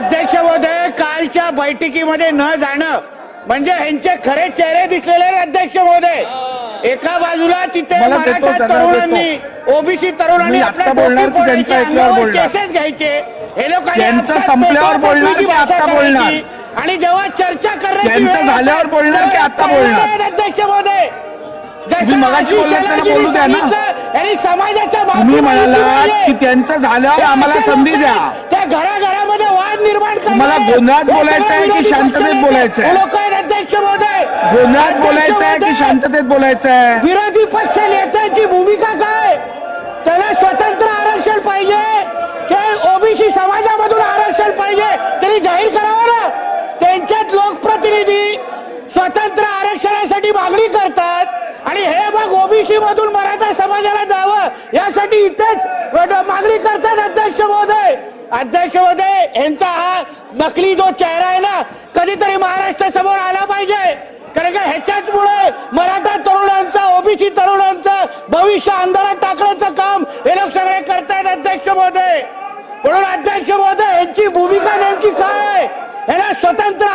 अध्यक्ष महोदय कालच्या बैठकीमध्ये न जाणं म्हणजे ह्यांचे खरे चेहरे दिसलेले अध्यक्ष महोदय एका बाजूला तिथे मराठा तरुणांनी ओबीसी तरुणांनी आपल्या. केसेस घ्यायचे हे लोक त्यांचं संपल्यावर बोलणार? आणि जेव्हा चर्चा करण्याची झाल्यावर बोलणार की तयार बोलणार? अध्यक्ष महोदय समाजाच्या माहिती की. त्यांचं झाल्यावर आम्हाला संधी द्या त्या निर्माण तुम्हाला गोंधळात बोलायचं आहे की शांततेत बोलायचं आहे? अध्यक्ष महोदय गोंधळात बोलायचं आहे की शांततेत बोलायचं आहे? विरोधी पक्ष नेत्याची भूमिका काय? त्याला स्वतंत्र आरक्षण पाहिजे. की ओबीसी समाजामधून आरक्षण पाहिजे. तरी जाहीर करावं ना. त्यांच्यात लोकप्रतिनिधी स्वतंत्र आरक्षणासाठी मागणी करतात. आणि हे मग ओबीसी मधून मराठा समाजाला जावं यासाठी इथेच मागणी करतात अध्यक्ष महोदय. अध्यक्ष महोदय यांचा हा नकली जो चेहरा आहे ना कधीतरी महाराष्ट्र समोर आला पाहिजे. कारण का ह्याच्याच मुळे मराठा तरुणांचं ओबीसी तरुणांचं भविष्य अंधारात टाकण्याचं काम हे लोक सगळे करतायत अध्यक्ष महोदय. म्हणून अध्यक्ष महोदय यांची भूमिका नेमकी काय ह्याला स्वतंत्र